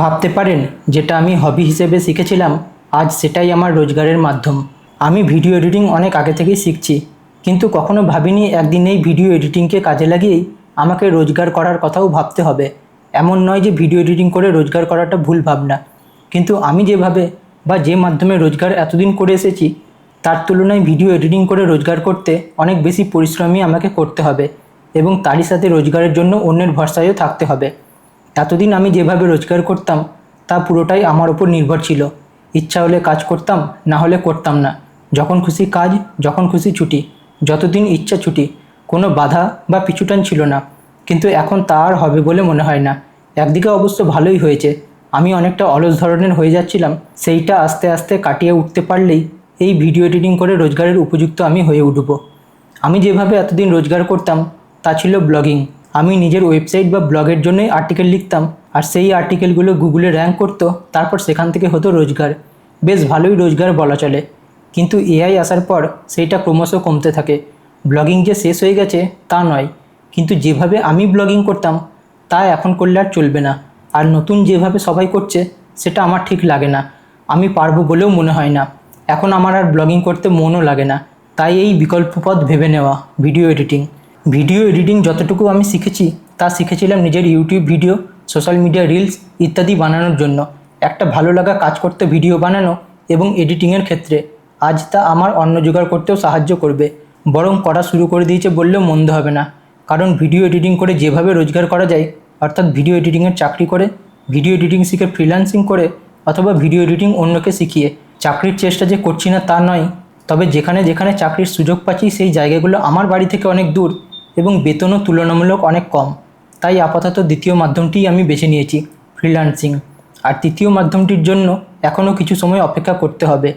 ভাবতে পারেন যেটা আমি হবি হিসেবে শিখেছিলাম, আজ সেটাই আমার রোজগারের মাধ্যম। আমি ভিডিও এডিটিং অনেক আগে থেকেই শিখছি, কিন্তু কখনো ভাবিনি একদিন এই ভিডিও এডিটিংকে কাজে লাগিয়েই আমাকে রোজগার করার কথাও ভাবতে হবে। এমন নয় যে ভিডিও এডিটিং করে রোজগার করাটা ভুল ভাবনা, কিন্তু আমি যেভাবে বা যে মাধ্যমে রোজগার এতদিন করে এসেছি, তার তুলনায় ভিডিও এডিটিং করে রোজগার করতে অনেক বেশি পরিশ্রমই আমাকে করতে হবে এবং তারই সাথে রোজগারের জন্য অন্যের ভরসায়ও থাকতে হবে। এতদিন আমি যেভাবে রোজগার করতাম, তা পুরোটাই আমার ওপর নির্ভর ছিল। ইচ্ছা হলে কাজ করতাম, না হলে করতাম না। যখন খুশি কাজ, যখন খুশি ছুটি, যতদিন ইচ্ছা ছুটি, কোনো বাধা বা পিছুটান ছিল না। কিন্তু এখন তা আর হবে বলে মনে হয় না। একদিকে অবশ্য ভালোই হয়েছে, আমি অনেকটা অলস ধরনের হয়ে যাচ্ছিলাম, সেইটা আস্তে আস্তে কাটিয়ে উঠতে পারলেই এই ভিডিও এডিটিং করে রোজগারের উপযুক্ত আমি হয়ে উঠব। আমি যেভাবে এতদিন রোজগার করতাম, তা ছিল ব্লগিং। আমি নিজের ওয়েবসাইট বা ব্লগের জন্যই আর্টিকেল লিখতাম, আর সেই আর্টিকেলগুলো গুগলে র্যাঙ্ক করতো, তারপর সেখান থেকে হতো রোজগার। বেশ ভালোই রোজগার বলা চলে। কিন্তু এআই আসার পর সেইটা ক্রমশ কমতে থাকে। ব্লগিং যে শেষ হয়ে গেছে, তা নয়। কিন্তু যেভাবে আমি ব্লগিং করতাম, তা এখন করলে আর চলবে না। আর নতুন যেভাবে সবাই করছে, সেটা আমার ঠিক লাগে না। আমি পারব বলেও মনে হয় না। এখন আমার আর ব্লগিং করতে মনও লাগে না। তাই এই বিকল্প পথ ভেবে নেওয়া ভিডিও এডিটিং ভিডিও এডিটিং যতটুকু আমি শিখেছি, তা শিখেছিলাম নিজের YouTube video social media reels ইত্যাদি বানানোর জন্য। একটা ভালো লাগা কাজ করতে ভিডিও বানানো এবং এডিটিংয়ের ক্ষেত্রে আজ তা আমার অন্ন জোগাড় করতেও সাহায্য করবে। বরং করা শুরু করে দিয়েছে বললেও মন্দ হবে না। কারণ ভিডিও এডিটিং করে যেভাবে রোজগার করা যায়, অর্থাৎ ভিডিও এডিটিংয়ের চাকরি করে ভিডিও এডিটিং শিখে ফ্রিল্যান্সিং করে, অথবা ভিডিও এডিটিং অন্যকে শিখিয়ে চাকরির চেষ্টা যে করছি না তা নয়, তবে যেখানে যেখানে চাকরির সুযোগ পাচ্ছি সেই জায়গাগুলো আমার বাড়ি থেকে অনেক দূর। এবং বেতনও তুলনামূলক অনেক কম। তাই আপাতত দ্বিতীয় মাধ্যমটিই আমি বেছে নিয়েছি ফ্রিল্যান্সিং আর তৃতীয় মাধ্যমটির জন্য এখনও কিছু সময় অপেক্ষা করতে হবে।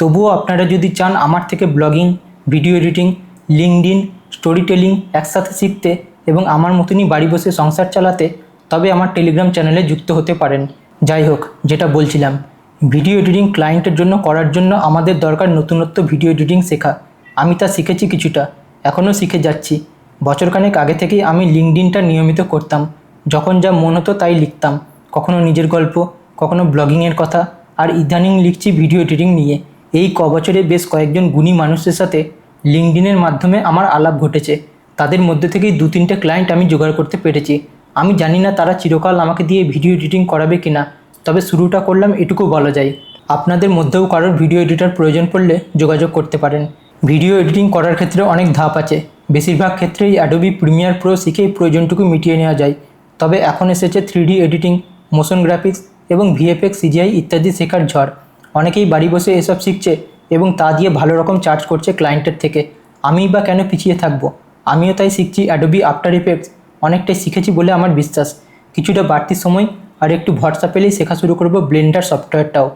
তবুও আপনারা যদি চান আমার থেকে blogging video editing LinkedIn storytelling একসাথে শিখতে এবং আমার মতনই বাড়ি বসে সংসার চালাতে, তবে আমার টেলিগ্রাম চ্যানেলে যুক্ত হতে পারেন। যাই হোক, যেটা বলছিলাম ভিডিও এডিটিং ক্লায়েন্টের জন্য করার জন্য আমাদের দরকার নতুনত্ব ভিডিও এডিটিং শেখা। আমি তা শিখেছি কিছুটা, এখনও শিখে যাচ্ছি। বছরখানেক আগে থেকেই আমি লিঙ্কডিনটা নিয়মিত করতাম। যখন যা মন হতো তাই লিখতাম। কখনো নিজের গল্প, কখনো ব্লগিংয়ের কথা, আর ইদানিং লিখছি ভিডিও এডিটিং নিয়ে। এই ক বছরে বেশ কয়েকজন গুণী মানুষের সাথে লিঙ্কডিনের মাধ্যমে আমার আলাপ ঘটেছে। তাদের মধ্যে থেকেই দু তিনটে ক্লায়েন্ট আমি জোগাড় করতে পেরেছি। আমি জানি না তারা চিরকাল আমাকে দিয়ে ভিডিও এডিটিং করাবে কিনা, তবে শুরুটা করলাম এটুকু বলা যায়। আপনাদের মধ্যেও কারোর ভিডিও এডিটর প্রয়োজন পড়লে যোগাযোগ করতে পারেন। ভিডিও এডিটিং করার ক্ষেত্রে অনেক ধাপ আছে। বেশিরভাগ ক্ষেত্রেই অ্যাডোবি প্রিমিয়ার প্রো শিখেই প্রয়োজনটুকু মিটিয়ে নেওয়া যায়। তবে এখন এসেছে থ্রি এডিটিং মোশন গ্রাফিক্স এবং ভিএফএক্স সিজিআই ইত্যাদি শেখার ঝড়। অনেকেই বাড়ি বসে এসব শিখছে এবং তা দিয়ে ভালো রকম চার্জ করছে ক্লায়েন্টের থেকে। আমিই বা কেন পিছিয়ে থাকব? আমিও তাই শিখছি অ্যাডোবি আফটার ইফেক্টস অনেকটাই শিখেছি বলে আমার বিশ্বাস। কিছুটা বাড়তি সময় আর একটু ভরসা পেলেই শেখা শুরু করব ব্লেন্ডার সফটওয়্যারটাও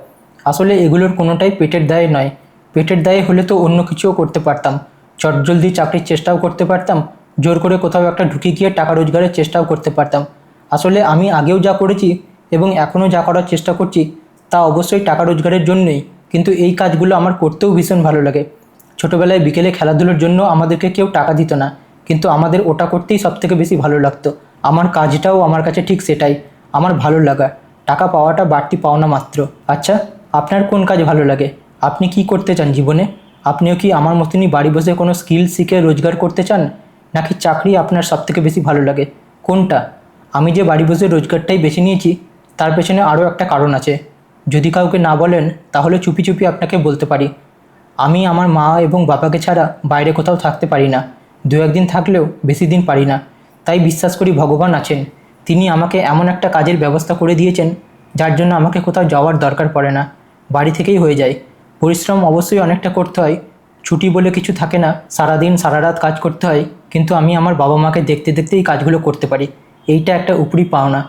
আসলে এগুলোর কোনোটাই পেটের দায়ে নয়। পেটের দায়ে হলে তো অন্য কিছুও করতে পারতাম। চটজলদি চাকরির চেষ্টাও করতে পারতাম, জোর করে কোথাও একটা ঢুকে গিয়ে টাকা রোজগারের চেষ্টাও করতে পারতাম। আসলে আমি আগেও যা করেছি এবং এখনও যা করার চেষ্টা করছি, তা অবশ্যই টাকা রোজগারের জন্যই, কিন্তু এই কাজগুলো আমার করতেও ভীষণ ভালো লাগে। ছোটোবেলায় বিকেলে খেলাধুলোর জন্য আমাদেরকে কেউ টাকা দিত না, কিন্তু আমাদের ওটা করতেই সবথেকে বেশি ভালো লাগতো। আমার কাজটাও আমার কাছে ঠিক সেটাই, আমার ভালো লাগা। টাকা পাওয়াটা বাড়তি পাওনা মাত্র। আচ্ছা আপনার কোন কাজ ভালো লাগে? আপনি কি করতে চান জীবনে? আপনিও কি আমার মতনই বাড়ি বসে কোনো স্কিল শিখে রোজগার করতে চান? নাকি চাকরি আপনার সবথেকে বেশি ভালো লাগে? কোনটা? আমি যে বাড়ি বসে রোজগারটাই বেছে নিয়েছি, তার পেছনে আরও একটা কারণ আছে। যদি কাউকে না বলেন, তাহলে চুপি চুপি আপনাকে বলতে পারি। আমি আমার মা এবং বাবাকে ছাড়া বাইরে কোথাও থাকতে পারি না। দু একদিন থাকলেও বেশি দিন পারি না। তাই বিশ্বাস করি ভগবান আছেন। তিনি আমাকে এমন একটা কাজের ব্যবস্থা করে দিয়েছেন, যার জন্য আমাকে কোথাও যাওয়ার দরকার পড়ে না। বাড়ি থেকেই হয়ে যায়। পরিশ্রম অবশ্যই অনেকটা করতে হয়। ছুটি বলে কিছু থাকে না, সারাদিন সারা রাত কাজ করতে হয়, কিন্তু আমি আমার বাবা মাকে দেখতে দেখতে এই কাজগুলো করতে পারি। এইটা একটা উপরি পাওনা,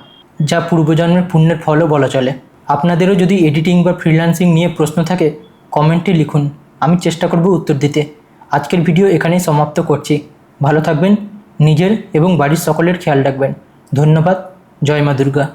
যা পূর্বজন্মের পুণ্যের ফলও বলা চলে। আপনাদেরও যদি এডিটিং বা ফ্রিল্যান্সিং নিয়ে প্রশ্ন থাকে, কমেন্টে লিখুন। আমি চেষ্টা করব উত্তর দিতে। আজকের ভিডিও এখানেই সমাপ্ত করছি। ভালো থাকবেন, নিজের এবং বাড়ির সকলের খেয়াল রাখবেন। ধন্যবাদ, জয় মা দুর্গা।